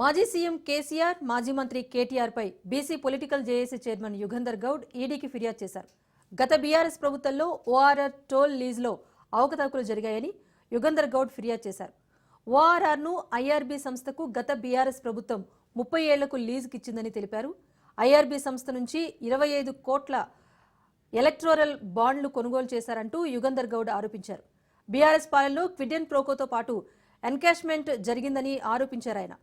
మాజీ సీఎం కేసీఆర్ మాజీ మంత్రి కేటీఆర్పై BC political JAC chairman Yugandhar Goud ఈడీకి ఫిర్యాదు చేశారు. గత బీఆర్ఎస్ ప్రభుత్వంలో ఓఆర్ఆర్ టోల్ లీజ్లో అవకతవకలు జరిగాయని యుగంధర్ గౌడ్ ఫిర్యాదు చేశారు. ఓఆర్ఆర్ను ఐఆర్బీ సంస్థకు గత బీఆర్ఎస్ ప్రభుత్వం ముప్పై ఏళ్ళకు లీజుకి ఇచ్చిందని తెలిపారు. ఐఆర్బీ సంస్థ నుంచి ఇరవై ఐదు కోట్ల ఎలక్టోరల్ బాండ్లు కొనుగోలు చేశారంటూ యుగంధర్ గౌడ్ ఆరోపించారు. బీఆర్ఎస్ పాలనలో క్విడెన్ ప్రోకోతో పాటు ఎన్కాష్మెంట్ జరిగిందని ఆరోపించారు ఆయన.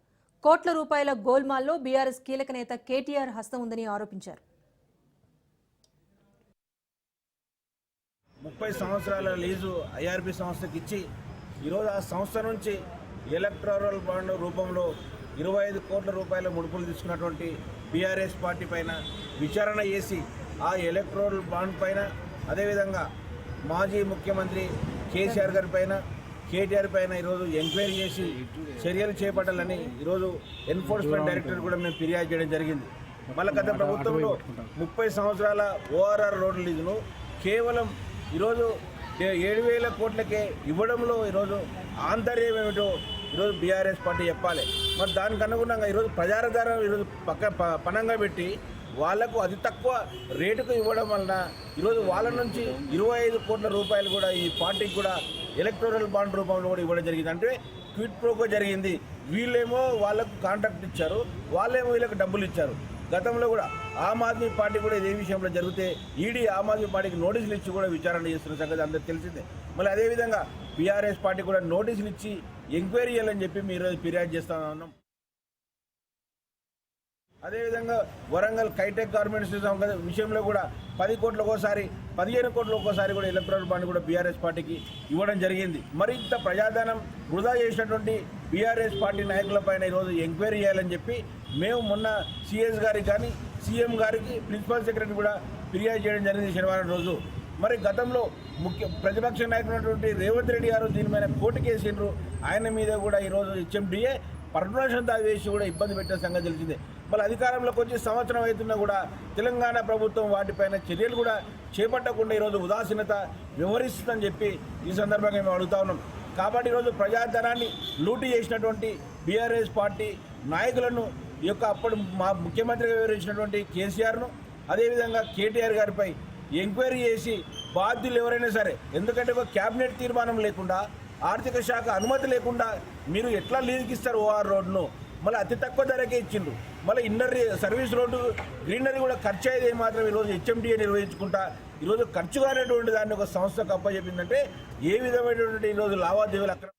కోట్ల రూపాయల గోల్మాల్లో బీఆర్ఎస్ కీలక నేత కేటీఆర్ హస్తం ఉందని ఆరోపించారు. ముప్పై సంవత్సరాల లీజు ఐఆర్బి సంస్థకి ఇచ్చి ఈరోజు ఆ సంస్థ నుంచి ఎలక్ట్రల్ బాండ్ రూపంలో ఇరవై ఐదు కోట్ల రూపాయల ముడుపులు తీసుకున్నటువంటి బీఆర్ఎస్ పార్టీ పైన విచారణ చేసి ఆ ఎలక్ట్రల్ బాండ్ పైన అదేవిధంగా మాజీ ముఖ్యమంత్రి కేసీఆర్ గారి పైన కేటీఆర్ పైన ఈరోజు ఎంక్వైరీ చేసి చర్యలు చేపట్టాలని ఈరోజు ఎన్ఫోర్స్మెంట్ డైరెక్టర్ కూడా మేము ఫిర్యాదు చేయడం జరిగింది. మళ్ళీ గత ప్రభుత్వంలో ముప్పై సంవత్సరాల ఓఆర్ఆర్ రోడ్డు లీజును కేవలం ఈరోజు ఏడు వేల కోట్లకే ఇవ్వడంలో ఈరోజు ఆంతర్యం ఏమిటో ఈరోజు బీఆర్ఎస్ పార్టీ చెప్పాలి. మరి దానికి అనుగుణంగా ఈరోజు ప్రజారధార ఈరోజు పక్క పణంగా పెట్టి వాళ్ళకు అతి తక్కువ రేటుకు ఇవ్వడం వలన ఈరోజు వాళ్ళ నుంచి ఇరవై ఐదు కోట్ల రూపాయలు కూడా ఈ పార్టీకి కూడా ఎలక్టోరల్ బాండ్ రూపంలో కూడా ఇవ్వడం జరిగింది. అంటే క్విట్ ప్రోకో జరిగింది. వీళ్ళేమో వాళ్ళకు కాంట్రాక్ట్ ఇచ్చారు. వాళ్ళేమో వీళ్ళకి డబ్బులు ఇచ్చారు. గతంలో కూడా ఆమ్ ఆద్మీ పార్టీ కూడా ఇదే విషయంలో జరిగితే ఈడీ ఆమ్ ఆద్మీ పార్టీకి నోటీసులు ఇచ్చి కూడా విచారణ చేస్తున్న సంగతి అందరికీ తెలిసిందే. మళ్ళీ అదేవిధంగా బీఆర్ఎస్ పార్టీ కూడా నోటీసులు ఇచ్చి ఎంక్వైరీ చేయాలని చెప్పి మీరు ఫిర్యాదు చేస్తా ఉన్నాం. అదేవిధంగా వరంగల్ కైటెక్ గార్మెంట్స్ విషయంలో కూడా పది కోట్ల ఒకసారి పదిహేను కోట్ల ఒకసారి కూడా ఎలక్ట్రల్ బాండ్ కూడా బీఆర్ఎస్ పార్టీకి ఇవ్వడం జరిగింది. మరింత ప్రజాధనం వృధా చేసినటువంటి బీఆర్ఎస్ పార్టీ నాయకులపైన ఈరోజు ఎంక్వైరీ చేయాలని చెప్పి మేము మొన్న సిఎస్ గారికి కానీ సీఎం గారికి ప్రిన్సిపల్ సెక్రటరీ కూడా ఫిర్యాదు చేయడం జరిగింది శనివారం రోజు. మరి గతంలో ముఖ్య ప్రతిపక్ష నాయకుడు రేవంత్ రెడ్డి గారు దీని మీద కోర్టు కేసిండ్రు ఆయన మీద కూడా ఈరోజు హెచ్ఎండిఏ పర్మనెంట్ దాడి వేసి కూడా ఇబ్బంది పెట్టిన సంగతి తెలిసిందే. మళ్ళీ అధికారంలోకి వచ్చి సంవత్సరం అవుతున్నా కూడా తెలంగాణ ప్రభుత్వం వాటిపైన చర్యలు కూడా చేపట్టకుండా ఈరోజు ఉదాసీనత వ్యవహరిస్తుందని చెప్పి ఈ సందర్భంగా మేము అడుగుతా ఉన్నాం. కాబట్టి ఈరోజు ప్రజాధనాన్ని లూటీ చేసినటువంటి బీఆర్ఎస్ పార్టీ నాయకులను ఈ యొక్క అప్పుడు మా ముఖ్యమంత్రిగా వివరించినటువంటి కేసీఆర్ను అదేవిధంగా కేటీఆర్ గారిపై ఎంక్వైరీ చేసి బాధ్యులు ఎవరైనా సరే ఎందుకంటే ఒక క్యాబినెట్ తీర్మానం లేకుండా ఆర్థిక శాఖ అనుమతి లేకుండా మీరు ఎట్లా లీజుకి ఇస్తారు ఓఆర్ రోడ్ను? మళ్ళీ అతి తక్కువ ధరకే ఇచ్చిండ్రు. మళ్ళీ ఇన్నర్ సర్వీస్ రోడ్డు గ్రీనరీ కూడా ఖర్చు అయ్యేది మాత్రం ఈరోజు హెచ్ఎండిఏ నిర్వహించుకుంటా. ఈరోజు ఖర్చు కానటువంటి దాన్ని ఒక సంస్థకు అప్పచెప్పిందంటే ఏ విధమైనటువంటి ఈరోజు లావాదేవీలు అక్కడ